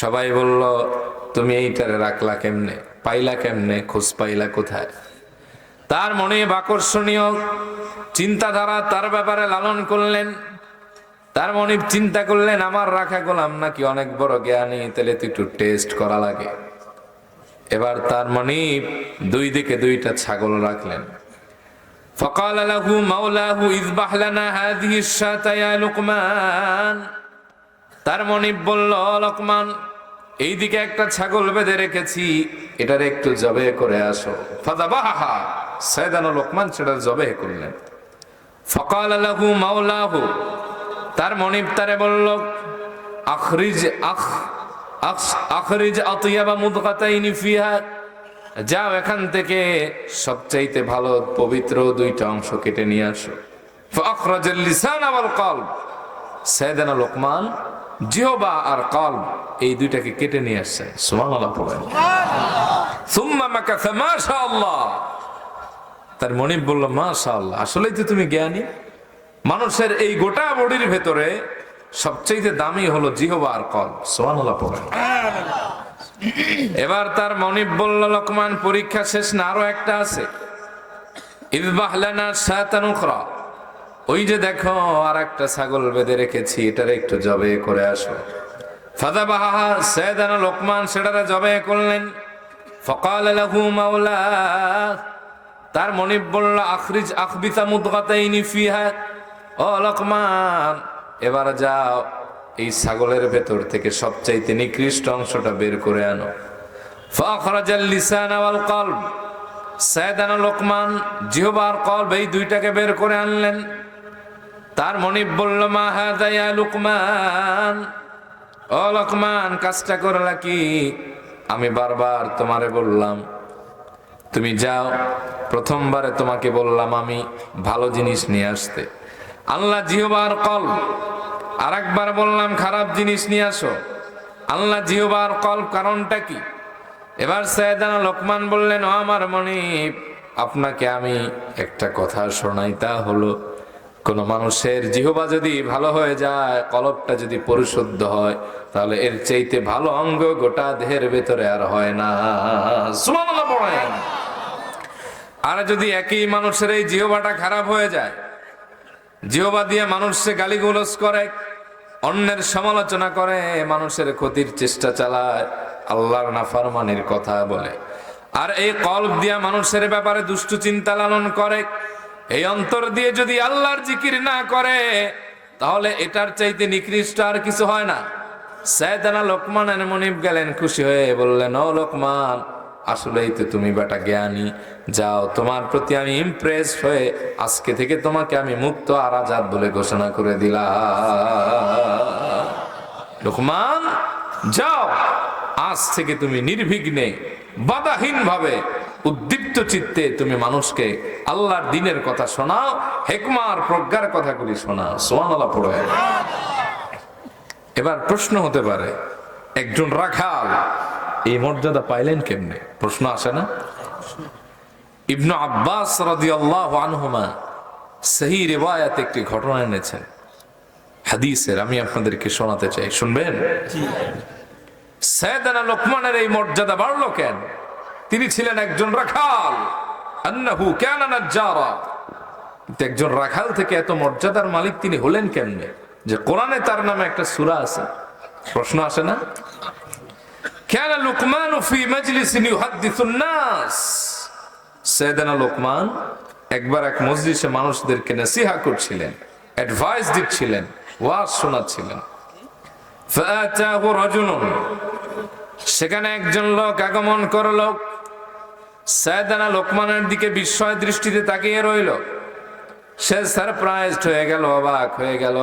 সবাই বলল তুমি এইটারে রাখলা কেমনে পাইলা কেমনে খোঁজ পাইলা কোথায় তার মনে আকর্ষণীয় চিন্তাধারা তার ব্যাপারে লালন করলেন তার মনে চিন্তা করলেন আমার রাখা গোলাম নাকি অনেক বড় জ্ঞানী তাহলে তো একটু টেস্ট করা লাগে এবার তার মনে দুই দিকে দুইটা ছাগল রাখলেন فقال له مولاه اذبح لنا هذه الشاة يا لقمان তার মনিব বলল লোকমান এইদিকে একটা ছাগল বেঁধে রেখেছি, এটার একটু জবে করে আসো। ফাদাবাহা সাইদান লোকমান সেটা জবে করলেন। ফকাল লাহু মাওলাহু, তার মনিব বলল, আখরিজ আখ, আখ- আখরিজ আতিয়াবা মুদগাতাইনি ফিহা, যাও এখান থেকে সবচাইতে ভালো পবিত্র দুইটা অংশ কেটে নিয়ে আসো। ফাখরাজাল লিসান ওয়াল কলব সাইদানা লোকমান জিহবা আর কল এই দুইটাকে কেটে নিয়ে সুম্মা মাকাসা মাশাআল্লাহ। তার মনিব বলল, মাশাআল্লাহ, আসলেই তো তুমি জ্ঞানী। মানুষের এই গোটা বডির ভেতরে সবচেয়ে দামি হলো জিহবা আর সুবহানাল্লাহ পড়েন এবার তার মনিব বলল, লোকমান, পরীক্ষা শেষ না, আরও একটা আছে। ইদবাহলানা শাতান উখরা। ওই যে দেখো আর একটা ছাগল বেঁধে রেখেছি, এটার একটু জবে করে আসো। ফাদা বাহা সৈয়দানা লোকমান, সেটারে জবে করলেন। ফকাল লাহু মাওলা, তার মনিব বলল, আখরিজ আখবিতা মুদগাতাইনি ফিহা। ও লোকমান, এবার যাও, এই ছাগলের ভেতর থেকে সবচাইতে নিকৃষ্ট অংশটা বের করে আনো। ফাখরাজাল লিসান ওয়াল কলব সায়দানা লোকমান, জিহবার কলব, এই দুইটাকে বের করে আনলেন। তার মনিব বলল, মা লুকমান। ও লকমান, কাজটা করলা কি? আমি বারবার তোমারে বললাম, তুমি যাও, প্রথমবারে তোমাকে বললাম আমি ভালো জিনিস নিয়ে আসতে। আল্লাহ জিহবার কল। আর একবার বললাম, খারাপ জিনিস নিয়ে আসো। আল্লাহ জিহবার কল কারণটা কি? এবার সৈয়দানা লোকমান বললেন আমার মনে আপনাকে আমি একটা কথা শোনাই তা হলো। কোন মানুষের জিহবা যদি ভালো হয়ে যায়, কলবটা যদি পরিশুদ্ধ হয়, তাহলে এর চাইতে ভালো অঙ্গ গোটা দেহের ভেতরে আর হয় না। আর যদি একই মানুষের এই জিহবাটা খারাপ হয়ে যায়, জিহবা দিয়ে মানুষকে গালিগুলোজ করে, অন্যের সমালোচনা করে, মানুষের ক্ষতির চেষ্টা চালায়, আল্লাহর নাফারমানির কথা বলে। আর এই কল্প দিয়া মানুষের ব্যাপারে দুষ্টু চিন্তা লালন করে এই অন্তর দিয়ে যদি আল্লাহর জিকির না করে, তাহলে এটার চাইতে নিকৃষ্ট আর কিছু হয় না। সৈয়দানা লোকমানের মনিব গেলেন, খুশি হয়ে বললেন, ও লোকমান, আসলেই তো তুমি বেটা জ্ঞানী। যাও, তোমার প্রতি আমি ইমপ্রেস হয়ে আজকে থেকে তোমাকে আমি মুক্ত আর আজাদ বলে ঘোষণা করে দিলাম। লোকমান, যাও, আজ থেকে তুমি নির্বিঘ্নে বাধাহীন ভাবে উদ্দীপ্ত চিত্তে তুমি মানুষকে আল্লাহর দিনের কথা শোনাও হেকমার প্রজ্ঞার কথাগুলি শোনাও। সোয়ানালা পড়ে এবার। প্রশ্ন হতে পারে একজন রাখাল এই মর্যাদা পাইলেন কেমনে? প্রশ্ন আসে না? ইবনু আব্বাস রাদিয়াল্লাহু আনহুমা সহি রিওয়ায়াত একটি ঘটনা এনেছেন। হাদিসের আমি আপনাদেরকে শোনাতে চাই। শুনবেন? সৈয়দানা লোকমানের এই মর্যাদা বাড়লো কেন? তিনি ছিলেন একজন রাখাল। কেন একজন রাখাল থেকে এত মর্যাদার মালিক তিনি হলেন কেমনে? যে কোরআনে তার নামে একটা সুরা আছে। প্রশ্ন আসে না? কেন লুকমান লোকমান একবার এক মসজিদে মানুষদেরকে নেসিহা করছিলেন অ্যাডভাইস দিচ্ছিলেন, ওয়াজ শোনাচ্ছিলেন। সেখানে একজন লোক আগমন করল। সায়দানা লোকমানের দিকে বিস্ময় দৃষ্টিতে তাকিয়ে রইল। সে সারপ্রাইজ হয়ে গেল, অবাক হয়ে গেল।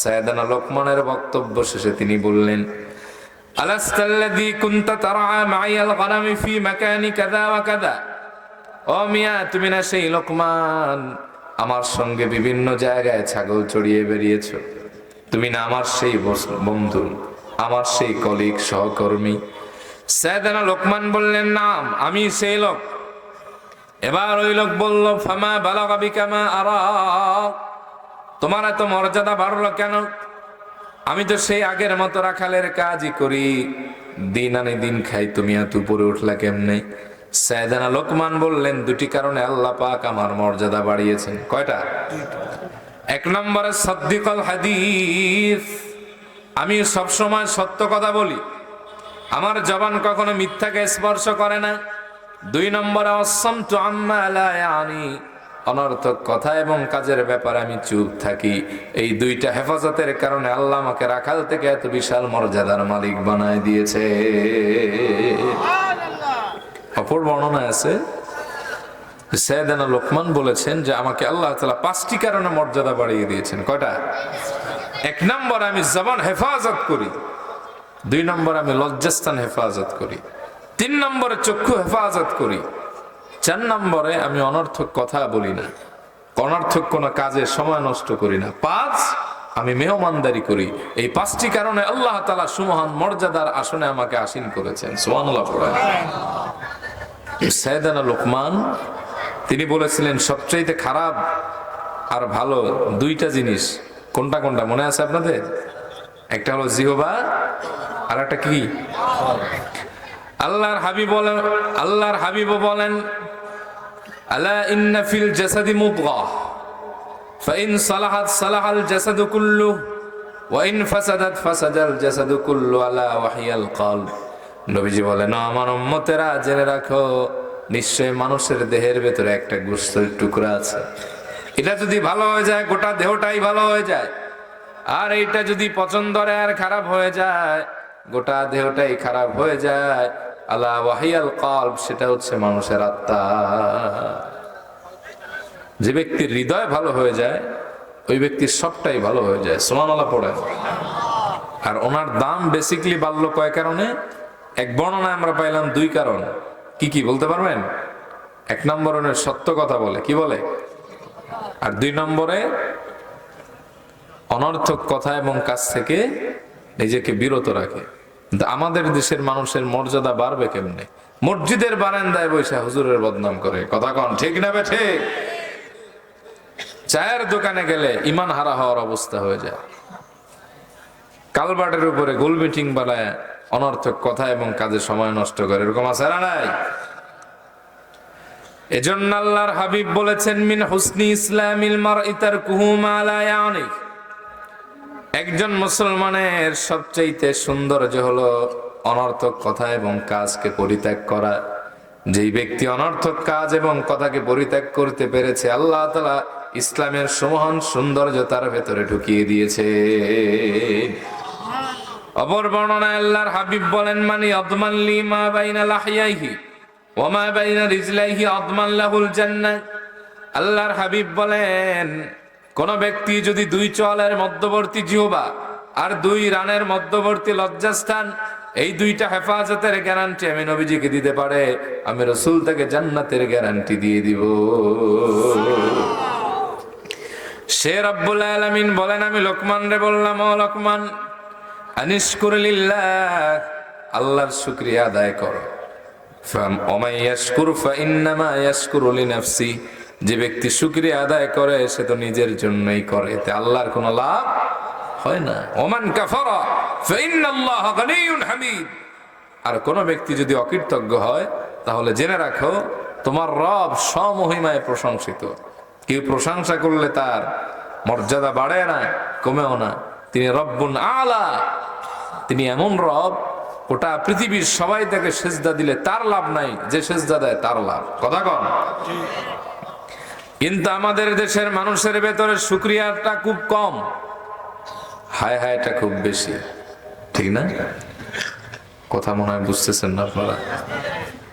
সায়দানা লোকমানের বক্তব্য শেষে তিনি বললেন ফি কাদা কাদা ও মিয়া, তুমি না সেই লোকমান। আমার সঙ্গে বিভিন্ন জায়গায় ছাগল বেরিয়েছ তুমি না আমার সেই আমার সেই কলিগ সহকর্মী। সৈয়দানা লোকমান বললেন, নাম, আমি সেই লোক। এবার ওই লোক বলল, ফামা বালাগাবি আর। তোমার এত মর্যাদা বাড়লো কেন? আমি তো সেই আগের মতো রাখালের কাজই করি। দিন আনে দিন খাই, তুমি এত উপরে উঠলা কেমনে? সায়দানা লোকমান বললেন, দুটি কারণে আল্লাহ পাক আমার মর্যাদা বাড়িয়েছেন। কয়টা? এক নম্বরে, সদ্দিকল হাদিস। আমি সবসময় সত্য কথা বলি। আমার জবান কখনো মিথ্যাকে স্পর্শ করে না। দুই নম্বরে অসম টু আনি অনর্থক কথা এবং কাজের ব্যাপারে আমি চুপ থাকি। এই দুইটা হেফাজতের কারণে আল্লাহ আমাকে রাখাল থেকে এত বিশাল মর্যাদার মালিক বানায় দিয়েছে। অপর বর্ণনা আছে সৈয়দানা লোকমান বলেছেন যে আমাকে আল্লাহ তালা পাঁচটি কারণে মর্যাদা বাড়িয়ে দিয়েছেন। কয়টা? এক নম্বর আমি জবান হেফাজত করি। দুই নম্বর আমি লজ্জাস্থান হেফাজত করি। তিন নম্বরে চক্ষু হেফাজত করি। চার নম্বরে আমি অনর্থক কথা বলি না। অনর্থক কোনো কাজে সময় নষ্ট করি না। পাঁচ, আমি মেহমানদারি করি। এই পাঁচটি কারণে আল্লাহ তালা সুমহান মর্যাদার আসনে আমাকে আসীন করেছেন। সুমানুল্লাহ পড়েন। সৈয়দানা লোকমান, তিনি বলেছিলেন, সবচাইতে খারাপ আর ভালো দুইটা জিনিস। কোনটা কোনটা? মনে আছে আপনাদের? একটা হলো জিহবা আর একটা কি? আল্লাহর হাবিব বলেন, আল্লাহর হাবিব বলেন ফাইন সালাহাল কুল্লু ওয়াইন ফাসাদাত নবীজি বলেন আমার জেনে রাখো মানুষের দেহের ভেতরে একটা গোস্তের টুকরা আছে। এটা যদি ভালো হয়ে যায়, গোটা দেহটাই ভালো হয়ে যায়। আর এইটা যদি পছন্দরে আর খারাপ হয়ে যায় গোটা দেহটাই খারাপ হয়ে যায়। আল্লাহ ওয়াহিয়াল কলব, সেটা হচ্ছে মানুষের আত্মা। যে ব্যক্তির হৃদয় ভালো হয়ে যায়, ওই ব্যক্তির সবটাই ভালো হয়ে যায়। সোমান আল্লাহ পড়ে আর ওনার দাম বেসিকলি বাড়লো কয় কারণে? এক বর্ণনায় আমরা পাইলাম দুই কারণ। কি কি বলতে পারবেন? এক নম্বর ওনার সত্য কথা বলে। কি বলে? আর দুই নম্বরে অনর্থক কথা এবং কাজ থেকে নিজেকে বিরত রাখে। কিন্তু আমাদের দেশের মানুষের মর্যাদা বাড়বে কেমনে? মসজিদের বারান্দায় বৈশা হুজুরের বদনাম করে। কথা কন, ঠিক না বে ঠিক? চায়ের দোকানে গেলে ইমান হারা হওয়ার অবস্থা হয়ে যায়। কালবাটের উপরে গোল মিটিং বানায় অনর্থক কথা এবং কাজে সময় নষ্ট করে। এরকম আছে নাই? এজন্য আল্লাহর হাবিব বলেছেন, মিন হুসনি ইসলামিল মার ইতার কুহুমালায়ানি একজন মুসলমানের সবচাইতে সৌন্দর্য হলো অনর্থক কথা এবং কাজকে পরিত্যাগ করা। যেই ব্যক্তি অনর্থক কাজ এবং কথাকে পরিত্যাগ করতে পেরেছে, আল্লাহ তালা ইসলামের সমহান সৌন্দর্য তার ভেতরে ঢুকিয়ে দিয়েছে। অপর বর্ণনায় আল্লাহর হাবিব বলেন মানে অদমাল্লি মা বাইনা লাহিয়াইহি ওমা বাইনা রিজলাইহি অদমান লাহুল জান্নাহ। আল্লাহর হাবিব বলেন কোন ব্যক্তি যদি দুই চলের মধ্যবর্তী জিহবা আর দুই রানের মধ্যবর্তী লজ্জাস্থান, এই দুইটা হেফাজতের গ্যারান্টি আমি নবীজিকে দিতে পারে। আমি রসুল তাকে জান্নাতের গ্যারান্টি দিয়ে দিব। সে রব্বুল আলামিন বলেন, আমি লোকমান রে বললাম, ও লোকমান আনিশকুরিল্লাহ আল্লাহর শুক্রিয়া আদায় করো। যে ব্যক্তি শুক্রিয়া আদায় করে, সে তো নিজের জন্যই করে। এতে আল্লাহর কোনো লাভ হয় না। ওমান আর কোন ব্যক্তি যদি অকৃতজ্ঞ হয়, তাহলে জেনে রাখো, তোমার রব সমহিমায় প্রশংসিত। কেউ প্রশংসা করলে তার মর্যাদা বাড়ে না, কমেও না। তিনি রব্বুন আলা। তিনি এমন রব, গোটা পৃথিবীর সবাই তাকে সেজদা দিলে তার লাভ নাই, যে সেজদা দেয় তার লাভ। কথা কন। কিন্তু আমাদের দেশের মানুষের ভেতরে শুক্রিয়াটা খুব কম। হায় হায়টা খুব বেশি। ঠিক না? কথা মনে হয় বুঝতেছেন না আপনারা?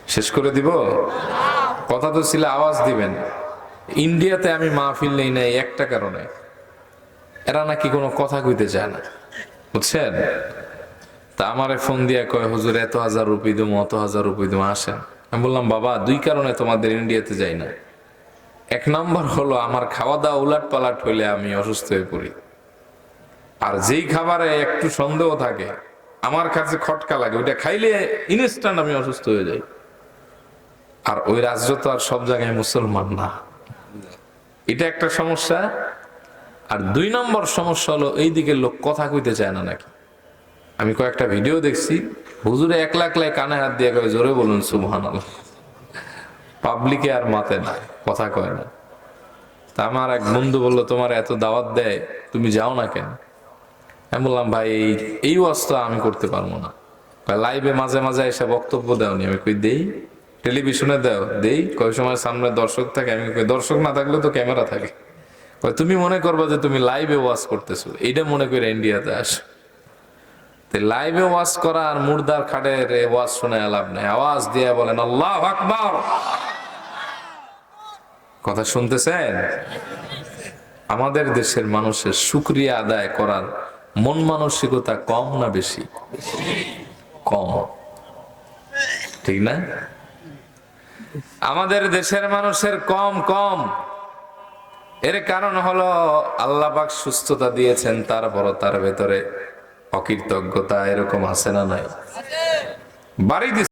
শেষ করে দিব? কথা তো ছিল, আওয়াজ দিবেন। ইন্ডিয়াতে আমি মাহফিল নেই নাই, একটা কারণে। এরা নাকি কোনো কথা কইতে চায় না। বুঝছেন? তা আমারে ফোন দিয়া কয়, হুজুর, এত হাজার রুপি দেবো অত হাজার রুপি দেবো আসেন। আমি বললাম, বাবা, দুই কারণে তোমাদের ইন্ডিয়াতে যাই না। এক নম্বর হলো আমার খাওয়া দাওয়া উলাট পালাট হইলে আমি অসুস্থ হয়ে পড়ি। আর যেই খাবারে একটু সন্দেহ থাকে, আমার কাছে খটকা লাগে, ওইটা খাইলে ইনস্ট্যান্ট আমি অসুস্থ হয়ে যাই। আর ওই রাজ্য তো আর সব জায়গায় মুসলমান না। এটা একটা সমস্যা। আর দুই নম্বর সমস্যা হলো এই দিকের লোক কথা কইতে চায় না নাকি? আমি কয়েকটা ভিডিও দেখছি, হুজুরে এক লাখ লাই কানে হাত দিয়ে জোরে বলুন সুবহান পাবলিকে আর মাতে না, কথা কয় না। তা আমার এক বন্ধু বলল, তোমার এত দাওয়াত দেয়, তুমি যাও না কেন? আমি বললাম, ভাই, এই এই অবস্থা আমি করতে পারব না। লাইভে মাঝে মাঝে এসে বক্তব্য দেওনি। আমি কই, দেই টেলিভিশনে দাও, দেই। কয় সময় সামনে দর্শক থাকে। আমি কই, দর্শক না থাকলে তো ক্যামেরা থাকে। কয়, তুমি মনে করবা যে তুমি লাইভে ওয়াজ করতেছো, এইটা মনে করে ইন্ডিয়াতে আসো। লাইভে ওয়াজ করা আর মুর্দার খাটের ওয়াজ শুনে লাভ নাই। আওয়াজ দিয়ে বলেন, আল্লাহ আকবার! কথা শুনতেছেন? আমাদের দেশের মানুষের শুক্রিয়া আদায় করার মন মানসিকতা কম না বেশি? কম। ঠিক না? আমাদের দেশের মানুষের কম কম। এর কারণ হলো আল্লাহ পাক সুস্থতা দিয়েছেন, তারপরও তার ভেতরে অকৃতজ্ঞতা এরকম আছে না নাই? বাড়ি